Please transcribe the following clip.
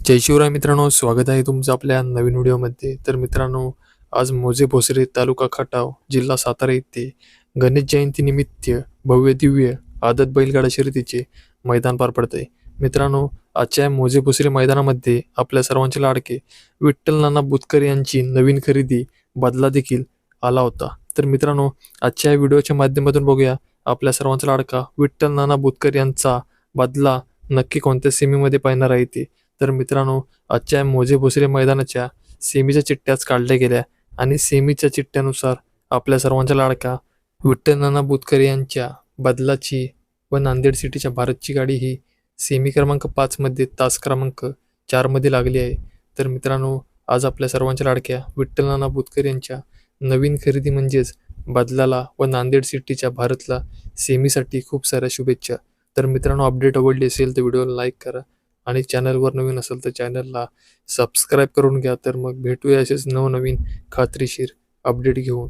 जय शिवराय मित्रांनो स्वागत आहे तुमचं आपल्या नवीन व्हिडिओमध्ये. तर मित्रांनो आज मोजे भोसरे तालुका खटाव जिल्हा सातारा येथे गणेश जयंतीनिमित्त भव्य दिव्य आदत बैलगाडा शर्यतीचे मैदान पार पडते मित्रांनो आजच्या मोजे भोसरे मैदानामध्ये आपल्या सर्वांचे लाडके विठ्ठल नाना बुतकर यांची नवीन खरेदी बदला देखील आला होता. तर मित्रांनो आजच्या व्हिडिओच्या माध्यमातून बघूया आपल्या सर्वांचा लाडका विठ्ठल नाना बुतकर यांचा बदला नक्की कोणत्या सेमीमध्ये पाहणार आहे ते. तर मित्रांनो आजच्या मोजे भोसरे मैदानाच्या सेमीच्या चिठ्ठ्याच काढल्या गेल्या आणि सेमीच्या चिठ्ठ्यानुसार आपल्या सर्वांच्या लाडका विठ्ठल नाना बुतकर यांच्या बदलाची व नांदेड सिटीच्या भारतची गाडी ही सेमी क्रमांक पाचमध्ये तास क्रमांक चारमध्ये लागली आहे. तर मित्रांनो आज आपल्या सर्वांच्या लाडक्या विठ्ठल नाना बुतकर यांच्या नवीन खरेदी म्हणजेच बदलाला व नांदेड सिटीच्या भारतला सेमीसाठी खूप साऱ्या शुभेच्छा. तर मित्रांनो अपडेट आवडली असेल तर व्हिडिओला लाईक करा आणि चॅनलवर नवीन असेल तर चॅनलला सबस्क्राईब करून घ्या तर मग भेटूया असेच नवनवीन खात्रीशीर अपडेट घेऊन.